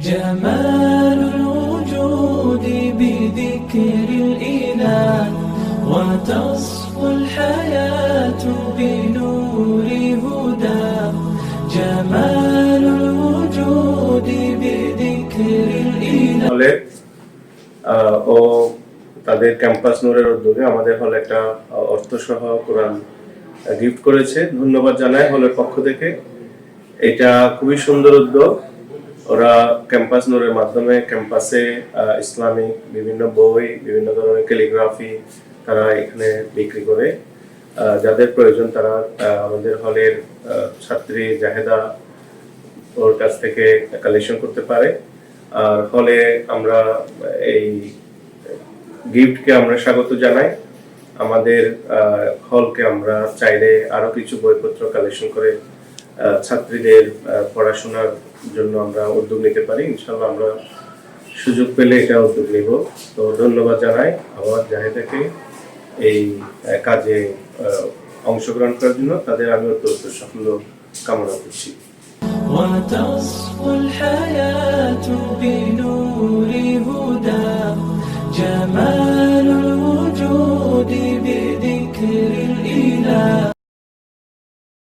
جمال الوجود بذكر الإله وتصفو الحياة بنور هدى جمال الوجود بذكر الإله হলে আহ, ও তাদের ক্যাম্পাস নোরের উদ্যোগে আমাদের হলে একটা অর্থ সহ কোরআন গিফট করেছে ধন্যবাদ জানাই হলের পক্ষ থেকে এটা খুবই সুন্দর উদ্যোগ ওরা ক্যাম্পাস নোরের মাধ্যমে ক্যাম্পাসে ইসলামিক বিভিন্ন বই, বিভিন্ন ধরনের ক্যালিগ্রাফি তারা এখানে বিক্রি করে। যাদের প্রয়োজন তারা আমাদের হলের ছাত্রী জাহেদা ওর কাছ থেকে কালেকশন করতে পারে। আর ফলে আমরা এই গিফটকে আমরা স্বাগত জানাই। আমাদের হলকে আমরা চাইলে আরও কিছু বইপত্র কালেকশন করে ছাত্রীদের পড়াশোনার জন্য আমরা উদ্যোগ নিতে পারি। ইনশাল্লাহ আমরা সুযোগ পেলে এটা উদ্যোগ নিব। তো ধন্যবাদ জানাই আমার জাহেদাকে এই কাজে অংশগ্রহণ করার জন্য। তাদের আমি অত্যন্ত সাফল্য কামনা করছি।